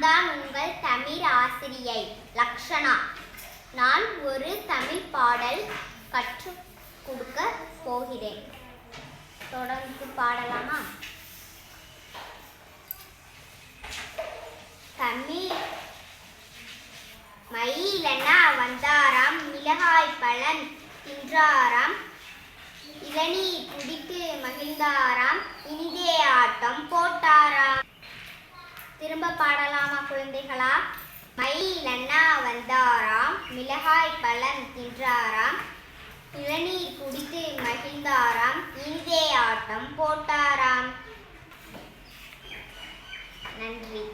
தான் உங்கள் தமிழ் ஆசிரியை. லக்ஷனா நான் ஒரு தமிழ் பாடல் கற்றுக் கொடுக்க போகிறேன். தொடர்ந்து பாடலாமா? தமிழ் மயிலனா வந்தாராம் மிளகாய் பழம் தின்றாராம் இளநீர் குடித்து மகிழ்ந்தாராம் இனிதே ஆட்டம் போட்டாராம் திரும்ப பாடலாமா குழந்தைகளா? மயில் அண்ணா வந்தாராம் மிளகாய் பழம் தின்றாராம் இளநீர் குடித்து மகிழ்ந்தாராம் இனிதே ஆட்டம் போட்டாராம். நன்றி.